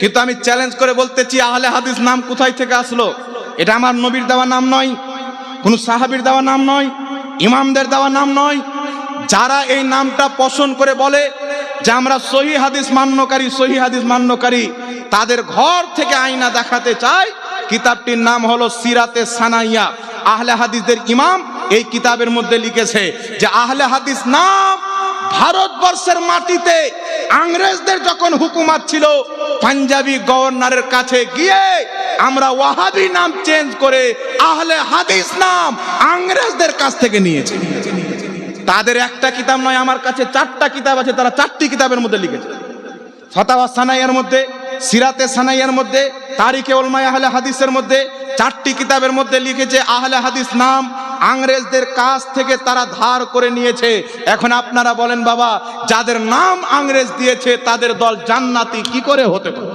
কিন্তু আমি চ্যালেঞ্জ করে বলতেছি, আহলে হাদিস নাম কোথায় থেকে আসলো? এটা আমার নবীর দেওয়া নাম নয়, কোন সাহাবীর দেওয়া নাম নয়, ইমামদের দেওয়া নাম নয়। যারা এই নামটা পছন্দ করে বলে যে আমরা সহি হাদিস মান্যকারী, সহি হাদিস মান্যকারী, তাদের ঘর থেকে আয়না দেখাতে চায় কিতাবটির নাম হলো সিরাতে সানাইয়া। আহলে হাদিসদের ইমাম এই কিতাবের মধ্যে লিখেছে যে আহলে হাদিস নাম ভারতবর্ষের মাটিতে আংরেজদের যখন হুকুমাত ছিল, পাঞ্জাবি গভর্নরের কাছে গিয়ে আমরা ওয়াহাবি নাম চেঞ্জ করে আহলে হাদিস নাম আংরেজদের কাছ থেকে নিয়েছি। তাদের একটা কিতাব নয়, আমার কাছে চারটা কিতাব আছে, তারা চারটি কিতাবের মধ্যে লিখেছে। ফতাওয়া সানাইয়ার মধ্যে, সিরাতে সানাইয়ার মধ্যে, তারিখে ওলমায় আহলে হাদিসের মধ্যে, চারটি কিতাবের মধ্যে লিখেছে আহলে হাদিস নাম ইংরেজদের কাছ থেকে তারা ধার করে নিয়েছে। এখন আপনারা বলেন, বাবা, যাদের নাম আংরেজ দিয়েছে, তাদের দল জান্নাতি কি করে হতে পারে?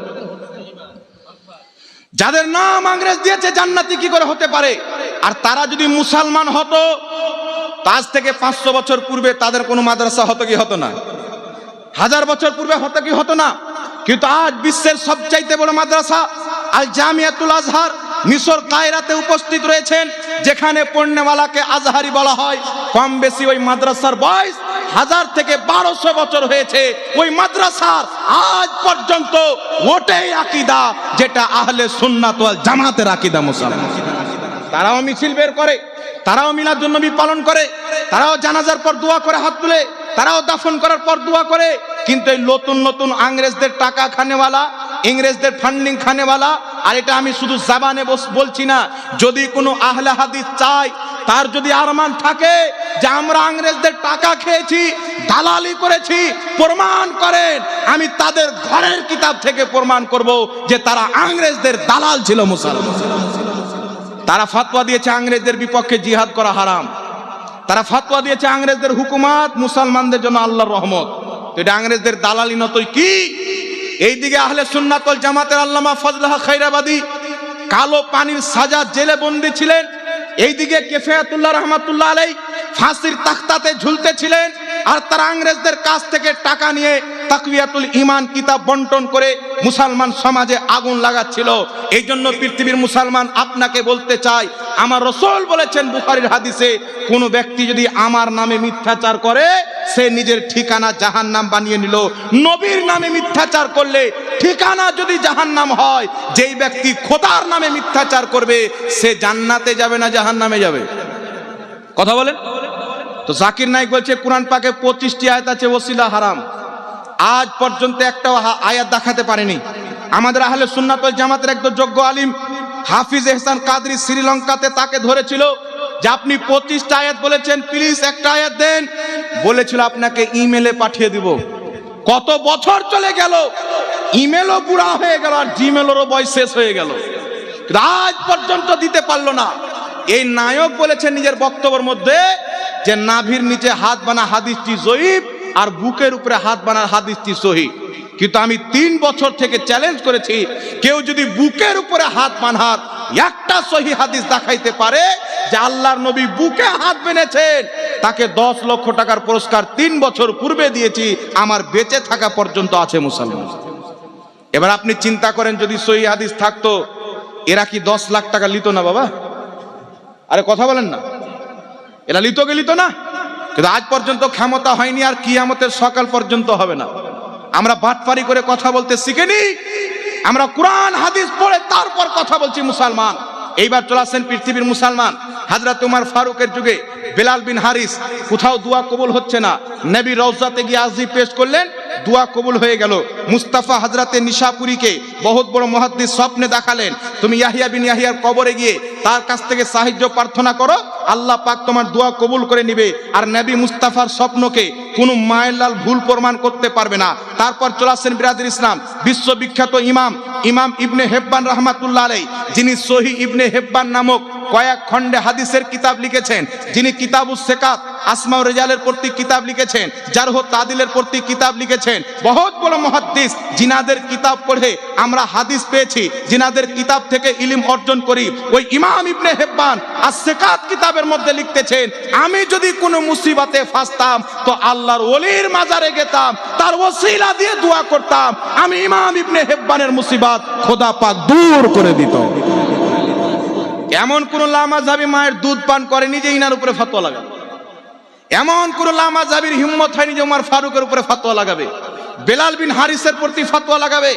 যাদের নাম আংরেজ দিয়েছে, জান্নাতি কি করে হতে পারে? আর তারা যদি মুসলমান হতো আজ থেকে পাঁচশো বছর পূর্বে তাদের কোনো মাদ্রাসা হতো কি হতো না? হাজার বছর পূর্বে হতো কি হতো না? কিন্তু আজ বিশ্বের সবচাইতে বড় মাদ্রাসা আল জামিয়াতুল আজহার। মিশর কায়রাতে উপস্থিত রয়েছেন, যেখানে পণ্যওয়ালাকে আজহারি বলা হয়। কম বেশি ওই মাদ্রাসার বয়স হাজার থেকে বারোশো বছর হয়েছে। ওই মাদ্রাসার আজ পর্যন্ত ওটাই আকিদা যেটা আহলে সুন্নাত জামাতের আকিদা মুসলমান। তারাও মিছিল বের করে, তারাও মিলাদ নবী পালন করে, তারাও জানাজার পর দোয়া করে হাত তুলে, তারাও দাফন করার পর দোয়া করে। কিন্তু এই নতুন নতুন আংরেজদের টাকা খানেওয়ালা, ইংরেজদের ফান্ডিং খানেওয়ালা আর এটা আমি শুধু জাবানে বলছি না। যদি কোনো আহলে হাদিস চাই তার যদি আরমান থাকে যে আমরা ইংরেজদের টাকা খেয়েছি, দালালি করেছি, প্রমাণ করেন, আমি তাদের ঘরের কিতাব থেকে প্রমাণ করব যে তারা ইংরেজদের দালাল ছিল মুসলমান। তারা ফাতোয়া দিয়েছে ইংরেজদের বিপক্ষে জিহাদ করা হারাম। তারা ফাতোয়া দিয়েছে ইংরেজদের হুকুমাত মুসলমানদের জন্য আল্লাহর রহমত। এটা ইংরেজদের দালালি নতই কি? এইদিকে আহলে সুন্নাতল জামাতের আল্লামা ফজলাহা খৈরাবাদী কালো পানির সাজা জেলে বন্দী ছিলেন। এইদিকে কেফেয়াতুল্লাহ রহমাতুল্লাহ আলাই ফাঁসির তাখতাতে ঝুলতে ছিলেন আর তারা আংরেজদের কাছ থেকে টাকা নিয়ে তাকবিয়াতুল ইমান কিতাব বন্টন করে মুসলমান সমাজে আগুন লাগাচ্ছিল। এই জন্য পৃথিবীর মুসলমান আপনাকে বলতে চাই, আমার রসুল বলেছেন বুখারীর হাদিসে, কোন ব্যক্তি যদি আমার নামে মিথ্যাচার করে, সে নিজের ঠিকানা জাহান নাম বানিয়ে নিল। নবীর নামে মিথ্যাচার করলে ঠিকানা যদি জাহান নাম হয়, যেই ব্যক্তি খোদার নামে মিথ্যাচার করবে, সে জান্নাতে যাবে না জাহান্নামে যাবে? কথা বলেন? তো জাকির নাইক বলছে, কোরআন পাকে পঁচিশটি আয়াত আছে, ওসিলা হারাম। আজ পর্যন্ত একটাও আয়াত দেখাতে পারেনি। আমাদের আহলে সুন্নাতল জামাতের একদম যোগ্য আলিম, হাফিজ এহসান কাদরি শ্রীলঙ্কাতে তাকে ধরেছিল যে আপনি পঁচিশটা আয়াত বলেছেন, প্লিজ একটা আয়াত দেন। বলেছিল, আপনাকে ইমেলে পাঠিয়ে দিব। কত বছর চলে গেল, ইমেলও বুড়া হয়ে গেল আর জিমেলেরও বয়স শেষ হয়ে গেল। আজ পর্যন্ত দিতে পারল না। এই নায়ক বলেছেন নিজের বক্তব্যের মধ্যে যে নাভির নিচে হাত বানা হাদিসটি জয়ীব আর বুকের উপরে হাত বানার হাদিসটি সহি। কিন্তু আমি তিন বছর থেকে চ্যালেঞ্জ করেছি, কেউ যদি বুকের উপরে হাত বানহার একটা সহি হাদিস দেখাইতে পারে যে আল্লাহর নবী বুকে হাত বেঁধেছেন, তাকে দশ লক্ষ টাকার পুরস্কার তিন বছর পূর্বে দিয়েছি, আমার বেঁচে থাকা পর্যন্ত আছে মুসলমান। এবার আপনি চিন্তা করেন যদি সহি হাদিস থাকতো, এরা কি দশ লাখ টাকা লিত না বাবা? আরে কথা বলেন না। এরা লিত গে লিত না? কিন্তু আজ পর্যন্ত ক্ষমতা হয়নি আর কিয়ামতের সকাল পর্যন্ত হবে না। আমরা বাটপারি করে কথা বলতে শিখেনি। আমরা কোরআন, হাদিস পড়ে তারপর কথা বলছি মুসলমান। এইবার চলে আসছেন পৃথিবীর মুসলমান। হাজরত উমার ফারুকের যুগে বেলাল বিন হারিস কোথাও দোয়া কবুল হচ্ছে না। নবী রওজাতে গিয়ে আজই পেশ করলেন, দোয়া কবুল হয়ে গেল। মুস্তাফা হাজরাতে নিশাপুরীকে বহুত বড় মহাদ্দিস স্বপ্নে দেখালেন। তুমি ইয়াহিয়া বিন ইয়াহিয়ার কবরে গিয়ে তার কাছ থেকে সাহায্য প্রার্থনা করো, আল্লাহ পাক তোমার দোয়া কবুল করে নিবে। আর নবী মুস্তাফার স্বপ্নকে কোনো মায়ের লাল ভুল প্রমাণ করতে পারবে না। তারপর চলে আসছেন বিরাজুল ইসলাম। বিশ্ববিখ্যাত ইমাম ইমাম ইবনে হেব্বান রহমাতুল্লাহ আলাই যিনি সহি ইবনে হেব্বান নামক কয়েক খণ্ডে হাদিসের কিতাব লিখেছেন। যিনি কিতাবুস সেকাত, আসমা রেজালের প্রতি কিতাব লিখেছেন, যার জারহ তাদিলের প্রতি কিতাব লিখেছেন। বহুত বড় মহাদ্দিস জিনাদের কিতাব পড়ে আমরা হাদিস পেয়েছি জিনাদের কিতাব থেকে ইলিম অর্জন করি। ওই ইমাম ইবনে হেব্বান আর সেকাত কিতাবের মধ্যে লিখতেছেন, আমি যদি কোনো মুসিবতে ফাঁসতাম, তো আল্লাহর ওলির মাজারে গেতাম, তার ওসিলা দিয়ে দোয়া করতাম। আমি ইমাম ইবনে হেব্বানের মুসিবাত খোদা পাক দূর করে দিত। এমন কোন লামাজাবি মায়ের দুধ পান করেনি যে ইনার উপরে ফতোয়া লাগাবে। এমন কোন লামাজাবির হিম্মত হয়নি যে উমার ফারুকের উপরে ফতোয়া লাগাবে। বেলাল বিন হারিসের প্রতি ফতোয়া লাগাবে।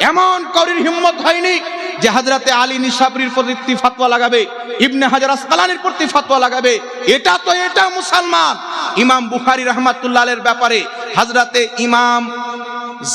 এমন করির হিম্মত হয়নি যে হাজরাতে আলী নিশাবরির প্রতি ফতোয়া লাগাবে, ইবনে হাজার আসকালানির প্রতি ফতোয়া লাগাবে। এটা তো এটা মুসলমান। ইমাম বুখারি রহমাতুল্লাহ ব্যাপারে হাজরাতে ইমাম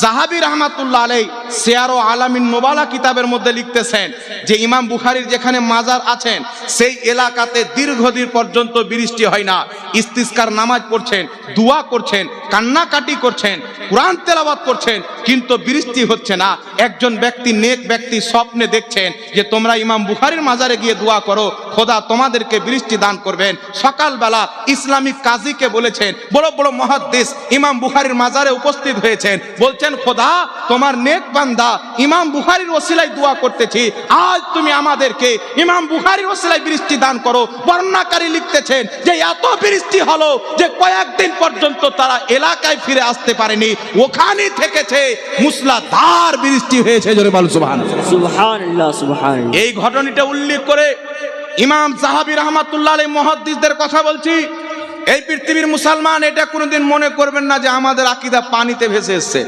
জাহাবি রহমাতুল্লাহ আলাই সিয়ার ও আলামিন নোবালা কিতাবের মধ্যে লিখতেছেন যে ইমাম বুখারির যেখানে মাজার আছেন, সেই এলাকাতে দীর্ঘদিন পর্যন্ত বৃষ্টি হয় না। ইস্তিস্কার নামাজ পড়ছেন, দোয়া করছেন, কান্নাকাটি করছেন, কোরআন তেলাবাত করছেন, কিন্তু বৃষ্টি হচ্ছে না। একজন ব্যক্তি নেক ব্যক্তি স্বপ্নে দেখছেন যে তোমরা ইমাম বুখারীর মাজারে গিয়ে দোয়া করো, খোদা তোমাদেরকে বৃষ্টি দান করবেন। সকালবেলা ইসলামিক কাজীকে বলেছেন, বড় বড় মহাদ্দেশ ইমাম বুখারীর মাজারে উপস্থিত হয়েছেন। বলছেন খোদা তোমার নেক বান্দা ইমাম বুখারীর ওসিলায় দোয়া করতেছি। আজ তুমি আমাদেরকে ইমাম বুখারীর ওসিলায় বৃষ্টি দান করো। বর্ণাকারী লিখতেছেন যে এত বৃষ্টি হলো যে কয়েকদিন পর্যন্ত তারা এলাকায় ফিরে আসতে পারেনি। ওখানে থেকেছে মুসলাধার বৃষ্টি হয়েছে। জোরে বল সুবহানাল্লাহ। এই ঘটনাটা উল্লেখ করে ইমাম সাহাবি রহমাতুল্লাহ আলী মহাদ্দিসদের কথা বলছি। এই পৃথিবীর মুসলমান এটা কোনোদিন মনে করবেন না যে আমাদের আকিদা পানিতে ভেসে এসছে।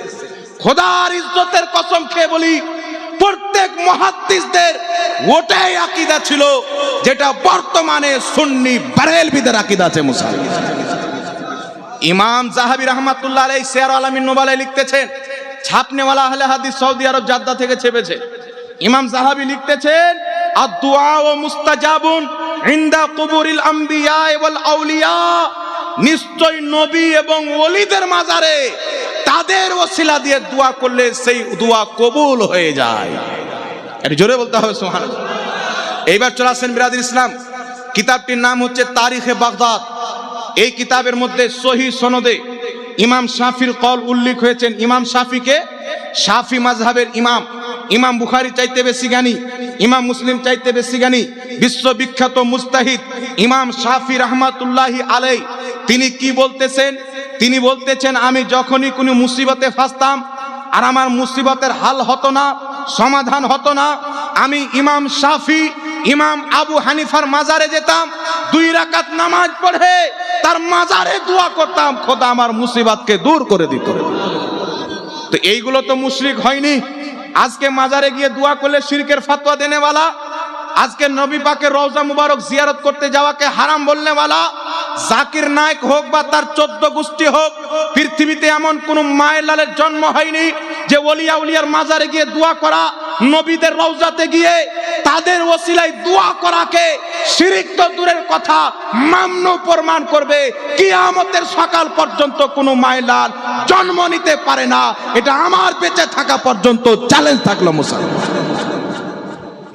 খোদার ইজ্জতের কসম খেয়ে বলি, প্রত্যেক মহাদ্দিসদের ওটাই আকিদা ছিল, যেটা বর্তমানে সুন্নি বারেলবিদের আকিদা আছে মুসলমান ইমাম জাহাবি রহমাতুল্লাহ আলাই শেয়ার আলামিন নোবালাই লিখতেছেন, ছাপনেওয়ালা আহলে হাদিস সৌদি আরব জাদ্দা থেকে ছেপেছে। ইমাম জাহাবি লিখতেছেন আর দোয়া ও মুস্তাজাবুন ইনদা কুবুরিল আম্বিয়া ওয়াল আউলিয়া। নিশ্চয় নবী এবং ওলিদের মাজারে তাদের ওসিলা দিয়ে দোয়া করলে সেই দোয়া কবুল হয়ে যায়। এটা জোরে বলতে হবে, সুবহানাল্লাহ। এইবার চলে আসেন বিরাদির ইসলাম। কিতাবটির নাম হচ্ছে তারিখে বাগদাদ। এই কিতাবের মধ্যে সহি সনদে ইমাম শাফির কল উল্লেখ হয়েছেন। ইমাম শাফিকে শাফি মাজহাবের ইমাম। ইমাম বুখারি চাইতে বেশি জ্ঞানী, ইমাম মুসলিম চাইতে বেশি জ্ঞানী, বিশ্ববিখ্যাত মুস্তাহিদ ইমাম শাফি রহমাতুল্লাহি আলাই তিনি কি বলতেছেন? তিনি বলতেছেন, আমি যখনই কোনো মুসিবতে ফাঁসতাম আর আমার মুসিবতের হাল হতো না, সমাধান হতো না, আমি ইমাম শাফি, ইমাম আবু হানিফার মাজারে যেতাম, দুই রাকাত নামাজ পড়ে তার মাজারে দোয়া করতাম, খোদা আমার মুসিবতকে দূর করে দিত। তো এইগুলো তো মুশরিক হয়নি। আজকে মাজারে গিয়ে দোয়া করলে শিরকের ফাতোয়া দেনেওয়ালা আজকে নবী পাকে রওজা মুবারক জিয়ারত করতে যাওয়াকে হারাম বলনেওয়ালা জাকির নায়ক হোক বা তার চোদ্দ গোষ্ঠী হোক, পৃথিবীতে এমন কোন মায়ের লালের জন্ম হয়নি। যে ওলিয়া উলিয়ার মাজারে গিয়ে দোয়া করা, নবীদের রওজাতে গিয়ে তাদের ওসিলায় দোয়া করাকে শিরিক তো দূরের কথা, মামনু প্রমাণ করবে, কিয়ামতের সকাল পর্যন্ত কোনো মাইলাল জন্ম নিতে পারে না। এটা আমার বেঁচে থাকা পর্যন্ত চ্যালেঞ্জ থাকল মুসলমান।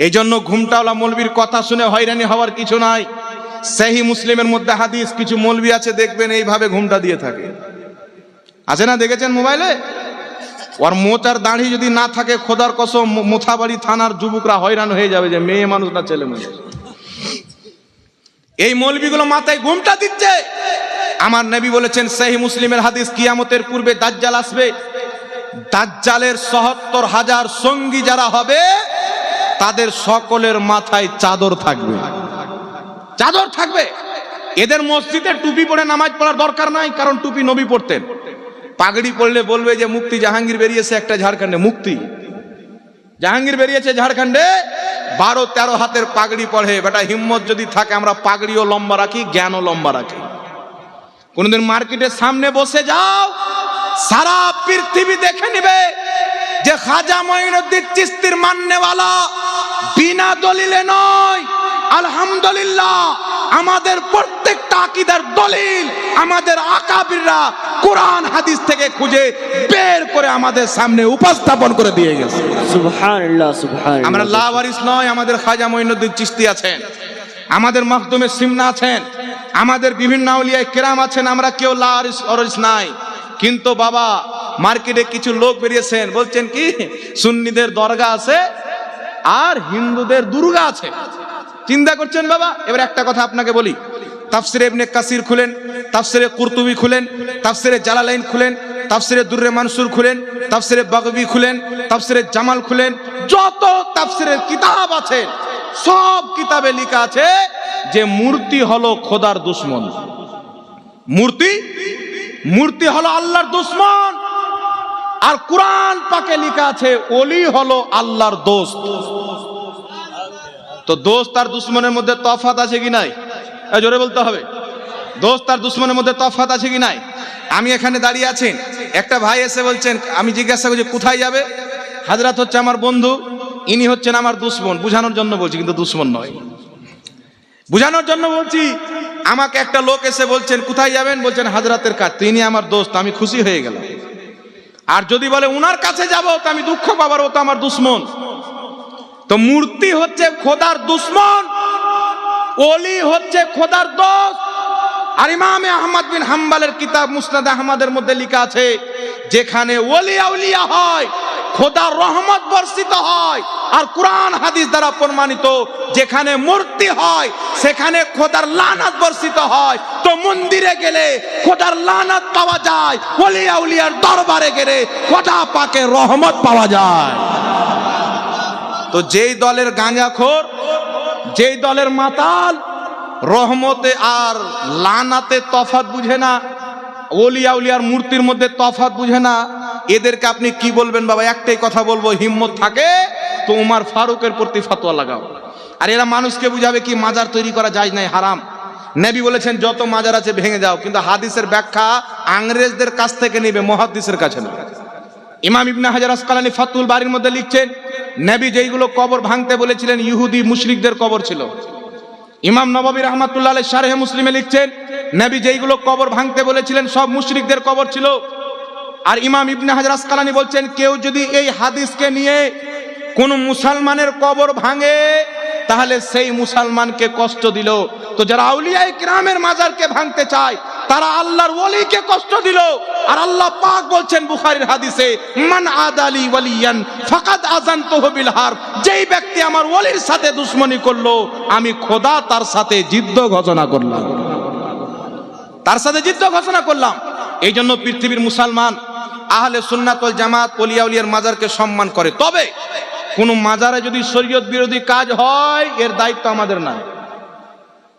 এই জন্য ঘুমটাওয়ালা মৌলবীর কথা শুনে হয়রানি হওয়ার কিছু নাই। সেহি মুসলিমের মধ্যে হাদিস, কিছু মৌলবী আছে, দেখবেন এইভাবে ঘুমটা দিয়ে থাকে। আছে না দেখেছেন মোবাইলে? ওর মোচার দাঁড়ি যদি না থাকে, খোদার কসম মোথাবাড়ি থানার যুবকরা হয়রান হয়ে যাবে যে মেয়ে মানুষ না ছেলে মানুষ। এই মৌলবীগুলো মাথায় ঘুমটা দিচ্ছে। আমার নবী বলেছেন, সেই মুসলিমের হাদিস কিয়ামতের পূর্বে দাজ্জাল আসবে। দাজ্জালের সহত্তর হাজার সঙ্গী যারা হবে, তাদের সকলের মাথায় চাদর থাকবে। চাদর থাকবে। এদের মসজিদে টুপি পরে নামাজ পড়ার দরকার নাই, কারণ টুপি নবী পড়তেন। পাগড়ি পড়লে বলবে যে মুক্তি জাহাঙ্গীর বেরিয়েছে একটা ঝাড়খণ্ডে, মুক্তি। জাহাঙ্গীর বেরিয়েছে ঝাড়খণ্ডে, বারো তেরো হাতের পাগড়ি পড়ে। বেটা, হিম্মত যদি থাকে, আমরা পাগড়িও লম্বা রাখি, জ্ঞানও লম্বা রাখি। কোনদিন মার্কেটের সামনে বসে যাও, সারা পৃথিবী দেখে নিবে যে খাজা মঈনুদ্দিন চিস্তির মান্যওয়ালা বিনা দলিলে নয়। আলহামদুলিল্লাহ আমাদের প্রত্যেকটা আকিদার দলিল আমাদের আকাবিররা কোরআন হাদিস থেকে খুঁজে বের করে আমাদের সামনে উপস্থাপন করে দিয়ে গেছে। সুবহানাল্লাহ সুবহানাল্লাহ। আমরা লাওয়ারিস নয় আমাদের খাজা মঈনুদ্দিন চিস্তি আছেন আমাদের মাহদুমে সিমনা আছেন আমাদের বিভিন্ন আউলিয়ায় কেরাম আছেন আমরা কেউ লারিস অরিস নাই। কিন্তু বাবা মার্কেটে কিছু লোক বেরিয়েছেন বলছেন কি সুন্নিদের দরগা আছে আর হিন্দুদের দুর্গা আছে। চিন্তা করছেন বাবা? এবার একটা কথা আপনাকে বলি। তাফসিরে ইবনে কাসির খুলেন, তাফসিরে কুরতুবি খুলেন, তাফসিরে জালালাইন খুলেন, তাফসিরে দুর্রে মানসুর খুলেন, তাফসিরে বাগবি খুলেন, তাফসিরে জামাল খুলেন, যত তাফসিরের কিতাব আছে, সব কিতাবে লেখা আছে যে মূর্তি হলো খোদার দুশ্মন। মূর্তি? মূর্তি হলো আল্লাহর দুশ্মন। আর কোরআন পাকে লেখা আছে, ওলি হলো আল্লাহর দোস্ত। তো দোস্ত আর দুশ্মনের মধ্যে তফাত আছে কি নাই? জোরে বলতে হবে। দোস্ত আর দুশ্মনের মধ্যে তফাত আছে কি নাই? আমি এখানে দাঁড়িয়ে আছি। একটা ভাই এসে বলছেন, আমি জিজ্ঞাসা করছি, কোথায় যাবে? হাজরাত হচ্ছে আমার বন্ধু, ইনি হচ্ছেন আমার দুশ্মন। বুঝানোর জন্য বলছি, কিন্তু দুশ্মন নয়। বুঝানোর জন্য বলছি, আমাকে একটা লোক এসে বলছেন, কোথায় যাবেন? বলছেন, হাজরাতের কাজ তিনি আমার দোস্ত আমি খুশি হয়ে গেলাম। আর যদি বলে, উনার কাছে যাব, তো আমি দুঃখ পাবার ও তো আমার দুশ্মন। তো মূর্তি হচ্ছে খোদার দুশ্মন, ওলি হচ্ছে খোদার দোষ। আর ইমামে আহমদ বিন হাম্বালের কিতাব মুসনাদ আহমদের মধ্যে লেখা আছে, যেখানে ওলি আউলিয়া হয়, খোদার রহমত বর্ষিত হয়, আর কোরআন হাদিস দ্বারা প্রমাণিত যেখানে মূর্তি হয়, সেখানে খোদার লানাত বর্ষিত হয়। তো মন্দিরে গেলে খোদার লানাত পাওয়া যায়, ওলি আউলিয়ার দরবারে গেলে খোদা পাকে রহমত পাওয়া যায়। তো যেই দলের গাঁজাখোর, যেই দলের মাতাল, রহমতে আর লানাতে তফাত বুঝে না ওলিয়া উলিয়ার মূর্তির মধ্যে তফাত বুঝে না। এদেরকে আপনি কি বলবেন বাবা? একটাই কথা বলব, হিম্মত থাকে তো উমার ফারুকের প্রতি ফতোয়া লাগাও। আর এরা মানুষকে বুঝাবে কি মাজার তৈরি করা যায় নাই, হারাম। নেবি বলেছেন, যত মাজার আছে ভেঙে যাও। কিন্তু হাদিসের ব্যাখ্যা আংরেজদের কাছ থেকে নেবে, মহাদিসের কাছে নেবে। ইমাম ইবনা হাজার আসকালানি ফাতুল বাড়ির মধ্যে লিখছেন, নবী যেইগুলো কবর ভাঙতে বলেছিলেন, ইহুদি মুশরিকদের কবর ছিল। ইমাম নবাবী রহমাতুল্লাহ শারহে মুসলিমে লিখছেন, নবী যেইগুলো কবর ভাঙতে বলেছিলেন, সব মুশরিকদের কবর ছিল। আর ইমাম ইবনে হাজার আসকালানি বলছেন, কেউ যদি এই হাদিসকে নিয়ে কোন মুসলমানের কবর ভাঙে, তাহলে সেই মুসলমানকে কষ্ট দিল। তো যারা আউলিয়াই গ্রামের মাজারকে ভাঙতে চায়, তারা আল্লাহর ওলিকে কষ্ট দিল। আর আল্লাহ পাক বলছেন বুখারীর হাদিসে, মান আদালি ওয়ালিয়ান, ফাকাদ আযানতুহু বিল হার। যেই ব্যক্তি আমার ওলির সাথে দুশ্মনী করল, আমি খোদা তার সাথে যুদ্ধ ঘোষণা করলাম। তার সাথে যুদ্ধ ঘোষণা করলাম। এই জন্য পৃথিবীর মুসলমান আহলে সুন্নাতল জামাত ওলিয়া উলিয়ার মাজারকে সম্মান করে। তবে কোন মাজারে যদি শরীয়ত বিরোধী কাজ হয়, এর দায়িত্ব আমাদের না।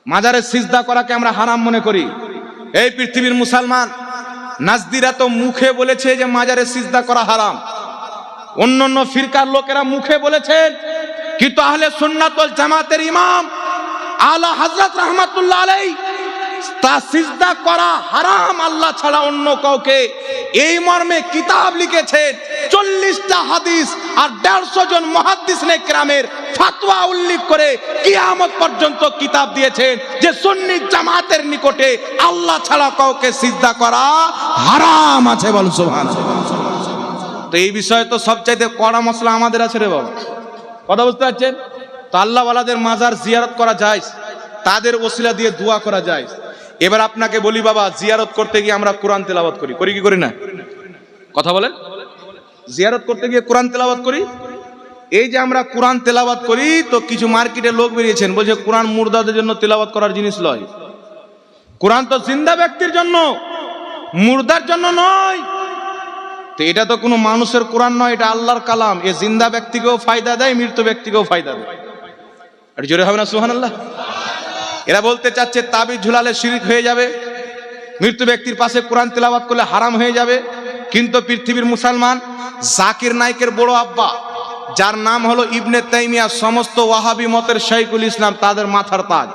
মাজারে সিজদা করাকে আমরা হারাম মনে করি। এই পৃথিবীর মুসলমান নাজদিরা তো মুখে বলেছে যে মাজারে সিজদা করা হারাম। অন্য অন্য ফিরকার লোকেরা মুখে বলেছেন কিন্তু আহলে সুন্নাতল জামাতের ইমাম আলা হজরত রহমাতুল্লাহ আলাই তা সিজদা করা হারাম, আল্লাহ ছাড়া অন্য কাউকে। এই মর্মে কিতাব লিখেছেন চল্লিশটা হাদিস আর দেড়শো জন মহাদিস গ্রামের ফাতোয়া উল্লেখ করে কিয়ামত পর্যন্ত কিতাব দিয়েছেন যে সুন্নি জামাতের নিকটে আল্লাহ ছাড়া কাউকে সিজদা করা হারাম আছে বল সুবহান তো এই বিষয়ে তো সবচাইতে কড়া মশলা আমাদের আছে রে বাবা। কথা বুঝতে পারছেন? তো আল্লাহওয়ালাদের মাজার জিয়ারত করা যায় তাদের ওসিলা দিয়ে দোয়া করা যায় এবার আপনাকে বলি, বাবা, জিয়ারত করতে গিয়ে আমরা কোরআন তেলাওয়াত করি। করি কি করি না? কথা বলেন। জিয়ারত করতে গিয়ে কোরআন তেলাওয়াত করি? এই যে আমরা কোরআন তেলাওয়াত করি, তো কিছু মার্কেটে লোক বেরিয়েছেন, বলছে কোরআন মুর্দাদের জন্য তেলাওয়াত করার জিনিস নয় কোরআন তো জিন্দা ব্যক্তির জন্য, মুর্দার জন্য নয়। তো এটা তো কোনো মানুষের কোরআন নয়, এটা আল্লাহর কালাম। এ জিন্দা ব্যক্তিকেও ফায়দা দেয়, মৃত ব্যক্তিকেও ফায়দা দেয়। আর জোরে হবে না সুহান আল্লাহ এরা বলতে চাচ্ছে তাবিজ ঝুলালে শিরিক হয়ে যাবে। মৃত্যু ব্যক্তির পাশে কোরআন তেলাওয়াত করলে হারাম হয়ে যাবে। কিন্তু পৃথিবীর মুসলমান জাকির নাইকের বড় আব্বা, যার নাম হলো ইবনে তাইমিয়া, সমস্ত ওয়াহাবি মতের শৈকুল ইসলাম তাদের মাথার তাজ।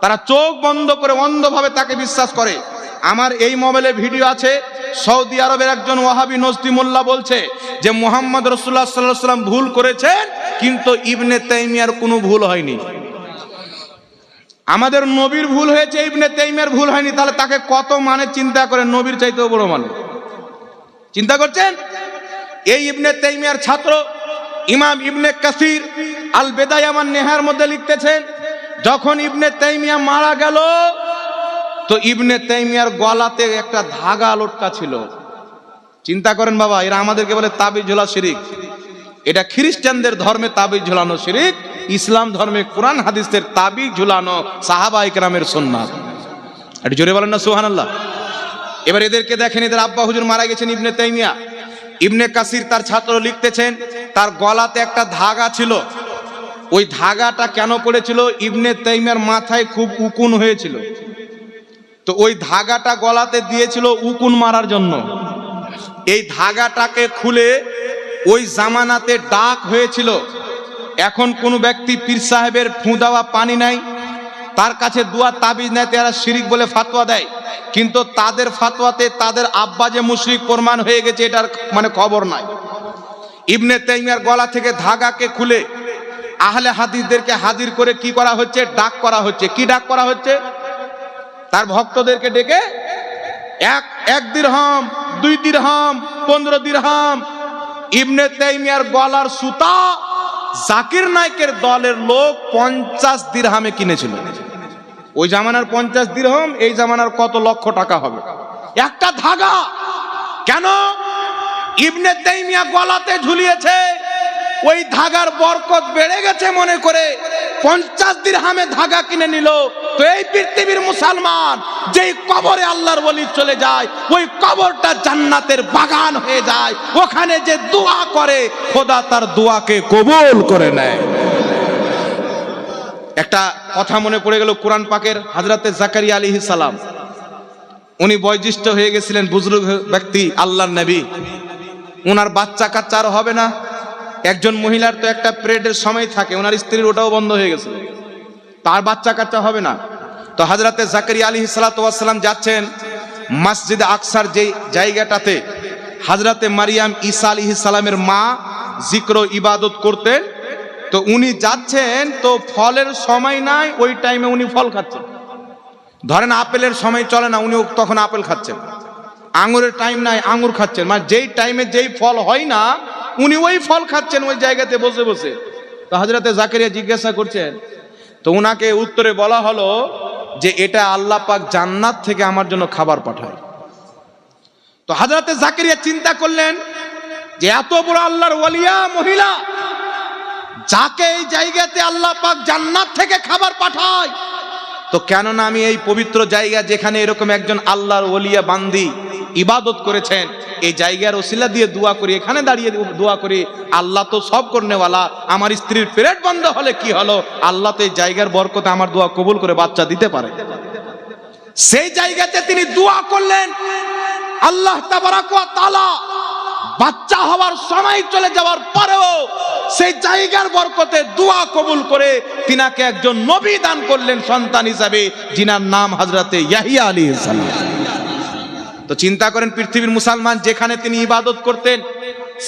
তারা চোখ বন্ধ করে অন্ধভাবে তাকে বিশ্বাস করে। আমার এই মোবাইলে ভিডিও আছে, সৌদি আরবের একজন ওয়াহাবি নজদি মোল্লা বলছে যে, মোহাম্মদ রসুল্লাহ সাল্লাহ সাল্লাম ভুল করেছেন, কিন্তু ইবনে তাইমিয়ার কোনো ভুল হয়নি। আমাদের নবীর ভুল হয়েছে, ইবনে তাইমিয়ার ভুল হয়নি, তাহলে তাকে কত মানে চিন্তা করে নবীর চাইতেও বড় মানে? চিন্তা করছেন? এই ইবনে তাইমিয়ার ছাত্র ইমাম ইবনে কাসির আল বেদায়ামান নেহার মধ্যে লিখতেছেন, যখন ইবনে তাইমিয়া মারা গেল, তো ইবনে তাইমিয়ার গলাতে একটা ধাগা লটকা ছিল। চিন্তা করেন বাবা, এরা আমাদেরকে বলে তাবিজ ঝোলা শিরিক। এটা খ্রিস্টানদের ধর্মে তাবিজ ঝোলানো শিরিক। ইসলাম ধর্মে কোরআন হাদিসের তাবিজ ঝুলানো সাহাবা ইকরামের সুন্নাত। একটু জোরে বলেন না সুহানাল্লাহ এবার এদেরকে দেখেন, এদের আব্বা হুজুর মারা গেছেন ইবনে তাইমিয়া। ইবনে কাসির তার ছাত্র লিখতেছেন, তার গলাতে একটা ধাগা ছিল। ওই ধাগাটা কেন পড়েছিল? ইবনে তাইমিয়ার মাথায় খুব উকুন হয়েছিল। তো ওই ধাগাটা গলাতে দিয়েছিল উকুন মারার জন্য। এই ধাগাটাকে খুলে ওই জামানাতে ডাক হয়েছিল। এখন কোন ব্যক্তি পীর সাহেবের ফু দেওয়া পানি নাই, তার কাছে দুয়া তাবিজ নেয় তারা শিরিক বলে ফাতোয়া দেয়। কিন্তু তাদের ফাতোয়াতে তাদের আব্বা যে মুশরিক প্রমাণ হয়ে গেছে, এটার মানে খবর নাই। ইবনে তাইমিয়ার গলা থেকে ধাগাকে খুলে আহলে হাদিসদেরকে হাজির করে কি করা হচ্ছে? ডাক করা হচ্ছে। কি ডাক করা হচ্ছে? তার ভক্তদেরকে ডেকে এক এক দিরহাম, দুই দিরহাম, পনেরো দিরহাম, ইবনে তাইমিয়ার গলার সুতা জাকির নায়কের দলের লোক পঞ্চাশ দিরহামে কিনেছিল। ওই জামানার পঞ্চাশ দিরহম, এই জামানার কত লক্ষ টাকা হবে? একটা ধাগা! কেন? ইবনে তাইমিয়া গলাতে ঝুলিয়েছে। ওই ধাগার বরকত বেড়ে গেছে মনে করে পঞ্চাশ দিন হামে ধাগা কিনে নিল। তো এই পৃথিবীর মুসলমান, যেই কবরে আল্লাহর বলি চলে যায়, ওই কবরটা জান্নাতের বাগান হয়ে যায়। ওখানে যে দোয়া করে, খোদা তার দোয়াকে কবুল করে নেয়। একটা কথা মনে পড়ে গেল কোরআন পাকের হাজরাতে জাকারি আলাইহিস সালাম। উনি বয়োজ্যেষ্ঠ হয়ে গেছিলেন বুজরুগ ব্যক্তি, আল্লাহর নবী। ওনার বাচ্চা কাচ্চা আর হবে না? একজন মহিলার তো একটা পিরিয়ডের সময় থাকে, ওনার স্ত্রীর ওটাও বন্ধ হয়ে গেছে। তার বাচ্চা কাচ্চা হবে না। তো হাজরাতে জাকারি আলী সালাতাম যাচ্ছেন মসজিদ আকসার যে জায়গাটাতে। হাজরাতে মারিয়াম ঈসা আলী সালামের মা জিক্র ইবাদত করতেন তো উনি যাচ্ছেন, তো ফলের সময় নাই, ওই টাইমে উনি ফল খাচ্ছেন। ধরেন আপেলের সময় চলে না উনি তখন আপেল খাচ্ছেন। আঙুরের টাইম নাই, আঙুর খাচ্ছেন। মানে যেই টাইমে যেই ফল হয় না উনি ওই ফল খাচ্ছেন ওই জায়গাতে বসে বসে। তো হাজরাতে জাকেরিয়া জিজ্ঞাসা করছেন, তো উনাকে উত্তরে বলা হলো যে এটা আল্লাহ পাক জান্নাত থেকে আমার জন্য খাবার পাঠায়। তো হাজরাতে জাকেরিয়া চিন্তা করলেন যে এত বড় আল্লাহর ওয়ালিয়া মহিলা, যাকে এই জায়গাতে আল্লাহ পাক জান্নাত থেকে খাবার পাঠায় তো কেননা আমি এই পবিত্র জায়গা যেখানে এরকম একজন আল্লাহর ওলিয়া বান্দি ইবাদত করেছেন, এই জায়গার ওসিলা দিয়ে দোয়া করি, এখানে দাঁড়িয়ে দোয়া করি, আল্লাহ তো সব করনেওয়ালা, আমার স্ত্রীর পেরেট বন্ধ হলে কি হলো? আল্লাহ তো এই জায়গার বরকতে আমার দোয়া কবুল করে বাচ্চা দিতে পারে। সেই জায়গাতে তিনি দোয়া করলেন, আল্লাহ তাবারাক ওয়া তাআলা বাচ্চা হওয়ার সময় চলে যাওয়ার পরেও সেই জায়গার বরকতে দোয়া কবুল করে তিনাকে একজন নবী দান করলেন সন্তান হিসাবে, যিনার নাম হাজরাতে ইয়াহিয়া আলী সালাম। তো চিন্তা করেন পৃথিবীর মুসলমান যেখানে তিনি ইবাদত করতেন,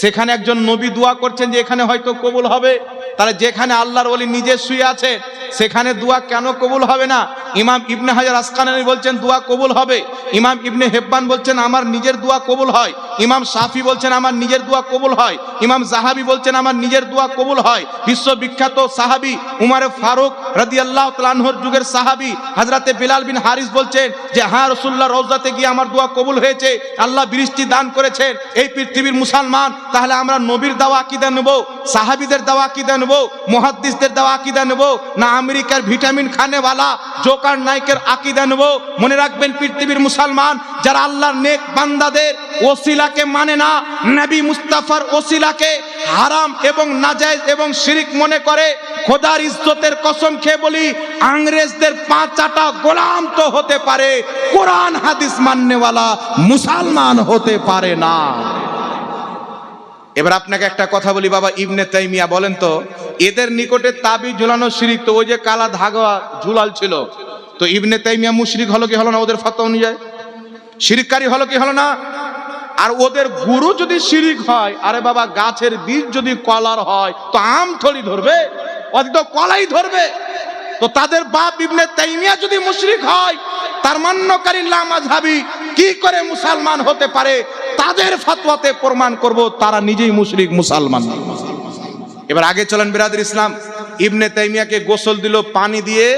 সেখানে একজন নবী দোয়া করছেন যে এখানে হয়তো কবুল হবে। তাহলে যেখানে আল্লাহর ওলি নিজে শুয়ে আছে, সেখানে দোয়া কেন কবুল হবে না? ইমাম ইবনে হাজার আসকানানি বলছেন, দোয়া কবুল হবে। ইমাম ইবনে হেব্বান বলছেন, আমার নিজের দোয়া কবুল হয়। ইমাম সাফি বলছেন, আমার নিজের দোয়া কবুল হয়। ইমাম জাহাবি বলছেন, আমার নিজের দোয়া কবুল হয়। বিশ্ববিখ্যাত সাহাবি উমারে ফারুক রাদি আল্লাহ তালাহর যুগের সাহাবি হাজরাতে বিলাল বিন হারিস বলছেন যে হ্যাঁ রসুল্লাহ রোজাতে গিয়ে আমার দোয়া কবুল হয়েছে। আল্লাহ বৃষ্টি দান করেছেন। এই পৃথিবীর মুসলমান, তাহলে আমরা নবীর দাওয়া আকিদা নেব, সাহাবিদের দাওয়া আকিদা নেব। মহাদ্দিসদের দাওয়া আকিদা নেব, না আমেরিকার ভিটামিন খানেওয়ালা জোকার নাইকের আকিদা নেব। মনে রাখবেন পৃথিবীর মুসলমান যারা আল্লাহর নেক বান্দাদের ওসিলাকে মানে না, নবী মুস্তাফার ওসিলাকে হারাম এবং নাজায়েজ এবং শিরিক মনে করে। খোদার ইজ্জতের কসম খেয়ে বলি, আংরেজদের পাঁচ গোলাম তো হতে পারে, কোরআন হাদিস মাননেওয়ালা মুসলমান হতে পারে না। এবার আপনাকে একটা কথা বলি, বাবা, ইবনে তাইমিয়া বলেন তো, এদের নিকটে তাবি ঝুলানো শিরিক, তো ওই যে কালা ধাগা ঝুলাল ছিল, তো ইবনে তাইমিয়া মুশরিক হলো কি হলো না, ওদের ফতোয়া অনুযায়ী? শিরিককারী হলো কি হলো না? আর ওদের গুরু যদি শিরিক হয়, আরে বাবা, গাছের বীজ যদি কলার হয়, তো আম থলি ধরবে ওদের তো কলাই ধরবে। তো তাদের বাপ ইবনে তাইমিয়া যদি মুশরিক হয়, তার মান্যকারী লামাজহাবি কি করে মুসলমান হতে পারে? তাদের ফতোয়াতে প্রমাণ করব, তারা নিজেই মুশরিক মুসলমান। এবার আগে চলেন বিরাদের ইসলাম। ইবনে তাইমিয়াকে গোসল দিল পানি দিয়ে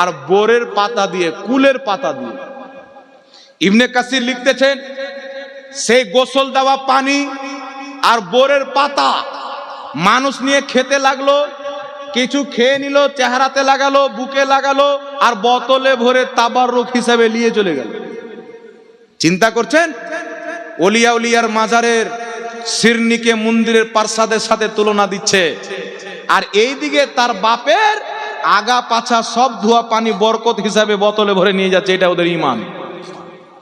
আর বোরের পাতা দিয়ে, কুলের পাতা দিয়ে। ইবনে কাসির লিখতেছেন, সেই গোসল দেওয়া পানি আর বোরের পাতা মানুষ নিয়ে খেতে লাগল কিছু খেয়ে নিল, চেহারাতে লাগালো, বুকে লাগালো, আর বোতলে ভরে তাবার রোগ হিসাবে নিয়ে চলে গেল। চিন্তা করছেন? অলিয়া উলিয়ার মাজারের সিরনিকে মন্দিরের পার্সাদের সাথে তুলনা দিচ্ছে। আর এইদিকে তার বাপের আগা পাছা সব ধোয়া পানি বরকত হিসাবে বোতলে ভরে নিয়ে যাচ্ছে, এটা ওদের ইমান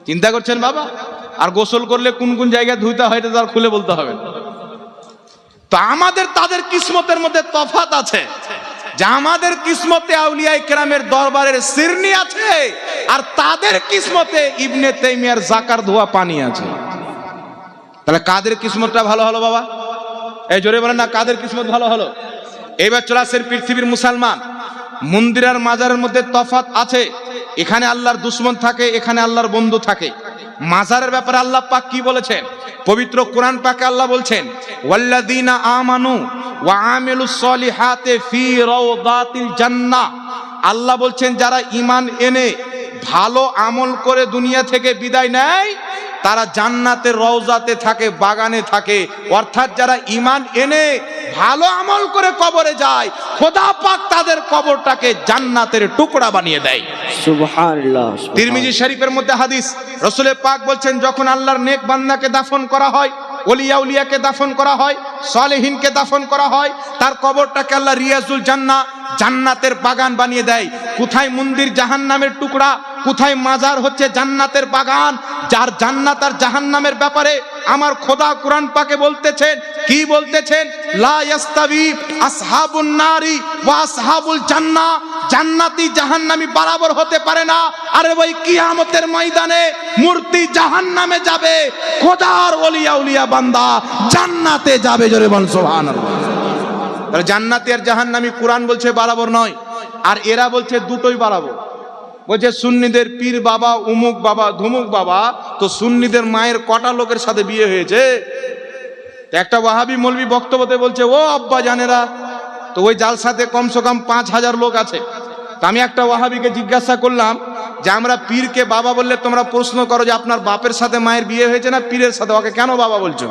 চিন্তা করছেন বাবা? আর গোসল করলে কোন কোন জায়গায় ধুইতে হয় এটা তার খুলে বলতে হবে না। তো আমাদের তাদের কিসমতের মধ্যে তফাত আছে। যে আমাদের কিসমতে আউলিয়াই কেরামের দরবারের সিরনি আছে, আর তাদের কিসমতে ইবনে তেমিয়ার জাকার ধোয়া পানি আছে। তাহলে কাদের কিসমতটা ভালো হলো বাবা? এই জোরে বলেন না, কাদের কিসমত ভালো হলো? এবার চলে আসেন পৃথিবীর মুসলমান। মন্দির আর মাজারের মধ্যে তফাত আছে। এখানে আল্লাহর দুশ্মন থাকে, এখানে আল্লাহর বন্ধু থাকে। মাজারের ব্যাপারে আল্লাহ পাক কি বলেছেন? পবিত্র কোরআন পাকে আল্লাহ বলছেন, ওয়াল্লাযীনা আমানু ওয়া আমিলুস সলিহাতে ফি রাওদাতিল জান্নাহ। আল্লাহ বলছেন, যারা ঈমান এনে ভালো আমল করে দুনিয়া থেকে বিদায় নেয়, তারা জান্নাতের রওজাতে থাকে, বাগানে থাকে। অর্থাৎ যারা ইমান এনে ভালো আমল করে কবরে যায়, খোদা পাক তাদের কবরটাকে জান্নাতের টুকরা বানিয়ে দেয়। মধ্যে হাদিস পাক বলছেন, যখন আল্লাহর নেক দাফন করা হয় দাফন করা হয় দাফন করা হয়, তার কবরটাকে আল্লাহ জান্না জান্নাতের বাগান বানিয়ে দেয়। কোথায় মন্দির জাহান্নামের টুকরা কোথায় মাজার হচ্ছে জান্নাতের বাগান, যার জান্নাত আর জাহান্নামের ব্যাপারে আমার খোদা কোরআন পাকে বলতেছেন, কি বলতেছেন? লা ইয়াস্তাবি আসহাবুন নারি ওয়া আসহাবুল জান্নাহ জান্নাতি জাহান্নামি বরাবর হতে পারে না। আরে ওই কিয়ামতের ময়দানে মূর্তি জাহান্নামে যাবে, খোদার ওলিয়া উলিয়া বান্দা জান্নাতে যাবে, জোরে বল সুবহানাল্লাহ। জান্নাতি আর জাহান্নামি কোরআন বলছে বরাবর নয়, আর এরা বলছে দুটোই বরাবর। বলছে সুন্নিদের পীর বাবা, উমুক বাবা, ধুমুক বাবা, তো সুন্নিদের মায়ের কটা লোকের সাথে বিয়ে হয়েছে? একটা ওয়াহাবি মলবি বক্তব্যতে বলছে, ও আব্বা জানেরা, তো ওই জালসাতে কমসে কম পাঁচ হাজার লোক আছে। তা আমি একটা ওয়াহাবিকে জিজ্ঞাসা করলাম যে, আমরা পীরকে বাবা বললে তোমরা প্রশ্ন করো যে, আপনার বাপের সাথে মায়ের বিয়ে হয়েছে না পীরের সাথে? ওকে কেন বাবা বলছো?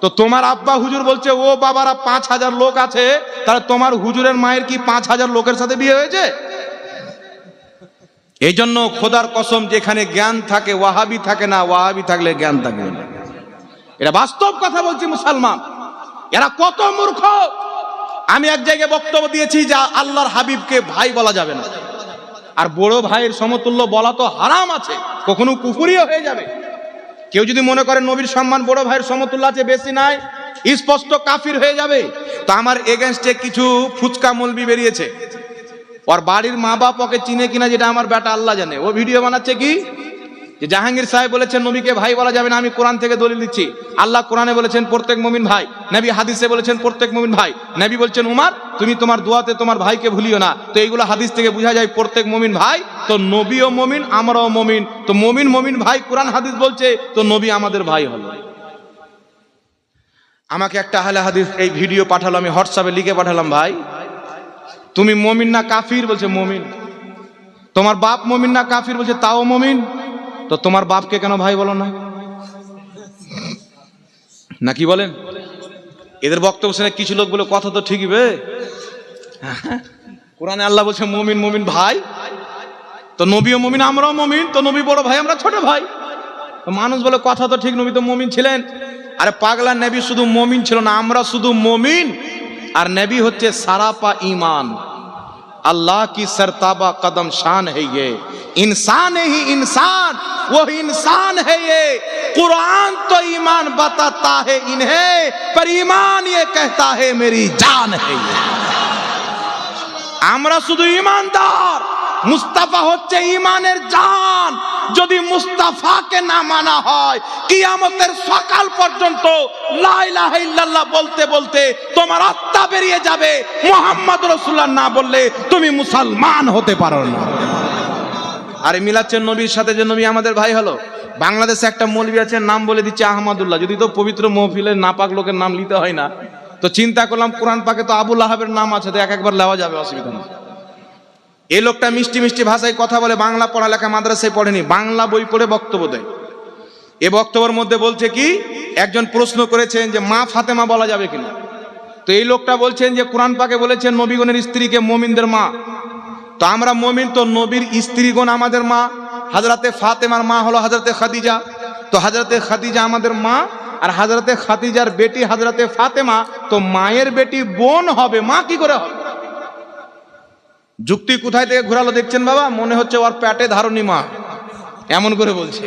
তো তোমার আব্বা হুজুর বলছে, ও বাবারা পাঁচ হাজার লোক আছে, তাহলে তোমার হুজুরের মায়ের কি পাঁচ হাজার লোকের সাথে বিয়ে হয়েছে? এই জন্য খোদার কসম, যেখানে জ্ঞান থাকে, ওয়াহাবি থাকে না, ওয়াহাবি থাকলে জ্ঞান থাকে না। এটা বাস্তব কথা বলছি মুসলমান। এরা কত মূর্খ। আমি এক জায়গায় বক্তব্য দিয়েছি যে আল্লাহর হাবিবকে ভাই বলা যাবে না। আর বড় ভাইয়ের সমতুল্য বলা তো হারাম আছে, কখনো কুফুরিও হয়ে যাবে। কেউ যদি মনে করে নবীর সম্মান বড় ভাইয়ের সমতুল্য আছে, বেশি নাই, স্পষ্ট কাফির হয়ে যাবে। তো আমার এগেনস্টে কিছু ফুচকা মলবি বেরিয়েছে। ওর বাড়ির মা বাপ ওকে চিনে কিনা যেটা আমার বেটা আল্লাহ জানে। ও ভিডিও বানাচ্ছে কি? যে জাহাঙ্গীর সাহেব বলেছেন, নবীকে ভাই বলা যাবে না, আমি কোরআন থেকে দলিল দিচ্ছি। আল্লাহ কোরআনে বলেছেন, প্রত্যেক মমিন ভাই। নবী হাদিসে বলেছেন, প্রত্যেক মমিন ভাই। নবী বলছেন, উমার, তুমি তোমার দোয়াতে তোমার ভাইকে ভুলিও না। তো এইগুলো হাদিস থেকে বোঝা যায়, প্রত্যেক মমিন ভাই, তো নবীও মমিন, আমরাও মমিন। তো মমিন মমিন ভাই কোরআন হাদিস বলছে, তো নবী আমাদের ভাই হলো। আমাকে একটা হালে হাদিস এই ভিডিও পাঠালো, আমি হোয়াটসঅ্যাপে লিখে পাঠালাম, ভাই। তুমি মমিন না কাফির বলছে মমিন। তোমার বাপ মমিন না কাফির বলছে তাও মমিন। তো তোমার বাপকে কেন ভাই বলো না? না কি বলেন? এদের বক্তব্য শুনে কিছু লোক বলে কথা তো ঠিকই বে। কোরআনে আল্লাহ বলছে, মমিন মমিন ভাই। তো নবীও মমিন, আমরাও মমিন। তো নবী বড় ভাই, আমরা ছোট ভাই। তো মানুষ বলে, কথা তো ঠিক, নবী তো মমিন ছিলেন। আরে পাগলা নবী শুধু মমিন ছিল না, আমরা শুধু মমিন। আর নবী হচ্ছে সারাপা ইমান अल्लाह की सरताबा कदम शान है ये इंसान ही इंसान वो इंसान है ये कुरान तो ईमान बताता है इन्हें पर ईमान ये कहता है मेरी जान है ये আমরা শুধু ইমানদার মুস্তাফা হচ্ছে ইমানের জান। যদি মুস্তাফাকে না মানা হয়, কিয়ামতের সকাল পর্যন্ত বলতে বলতে তোমার আত্মা বেরিয়ে যাবে। মোহাম্মদ রসুল্লাহ না বললে তুমি মুসলমান হতে পারো না। আরে মিলাচ্ছেন নবীর সাথে যে নবী আমাদের ভাই হলো, বাংলাদেশে একটা মৌলবী আছে, নাম বলে দিচ্ছে আহমদুল্লাহ। যদি তো পবিত্র মহফিলের নাপাক লোকের নাম নিতে হয় না, তো চিন্তা করলাম কোরআন পাকে তো আবুল আহাবের নাম আছে, তো এক একবার লেওয়া যাবে, অসুবিধা নেই। এই লোকটা মিষ্টি মিষ্টি ভাষায় কথা বলে, বাংলা পড়ালেখা মাদ্রাসায় পড়েনি, বাংলা বই পড়ে বক্তব্য দেয়। এ বক্তব্যের মধ্যে বলছে কি, একজন প্রশ্ন করেছেন যে, মা ফাতেমা বলা যাবে কিনা? তো এই লোকটা বলছেন যে, কোরআন পাকে বলেছেন, নবীগণের স্ত্রীকে মমিনদের মা। তো আমরা মমিন তো নবীর স্ত্রীগণ আমাদের মা। হাজরাতে ফাতেমার মা হলো হাজরাতে খাদিজা। তো হাজরাতে খাদিজা আমাদের মা, আর হাজরাতে খাদিজার বেটি হাজরাতে ফাতেমা। তো মায়ের বেটি বোন হবে, মা কি করে হবে? যুক্তি কোথায় থেকে ঘোরালো দেখছেন বাবা? মনে হচ্ছে ওর পেটে ধারণী মা। এমন করে বলছে।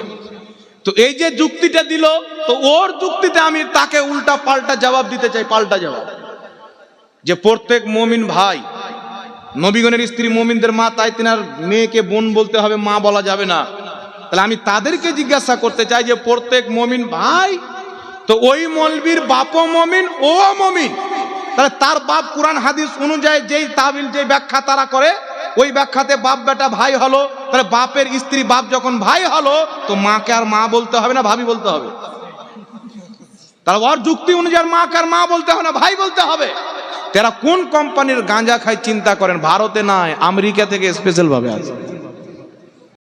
তো এই যে যুক্তিটা দিল, তো ওর যুক্তিতে আমি তাকে উল্টা পাল্টা জবাব দিতে চাই, পাল্টা জবাব। যে প্রত্যেক মমিন ভাই, নবীগণের স্ত্রী মমিনদের মা, তাই তিনার মেয়েকে বোন বলতে হবে, মা বলা যাবে না। তাহলে আমি তাদেরকে জিজ্ঞাসা করতে চাই যে প্রত্যেক মমিন ভাই, তো ওই মলবির বাপও মমিন, ও মমিন। তাহলে তার বাপ কোরআন, হাদিস অনুযায়ী যেই তাবিল যেই ব্যাখ্যা তারা করে, ওই ব্যাখ্যাতে বাপ, বেটা ভাই হলো। তাহলে বাপের স্ত্রী, বাপ যখন ভাই হলো, তো মাকে আর মা বলতে হবে না, ভাবি বলতে হবে। তাহলে ওর যুক্তি অনুযায়ী মাকে আর মা বলতে হবে না, ভাই বলতে হবে। তারা কোন কোম্পানির গাঁজা খায় চিন্তা করেন, ভারতে নয় আমেরিকা থেকে স্পেশাল ভাবে আসে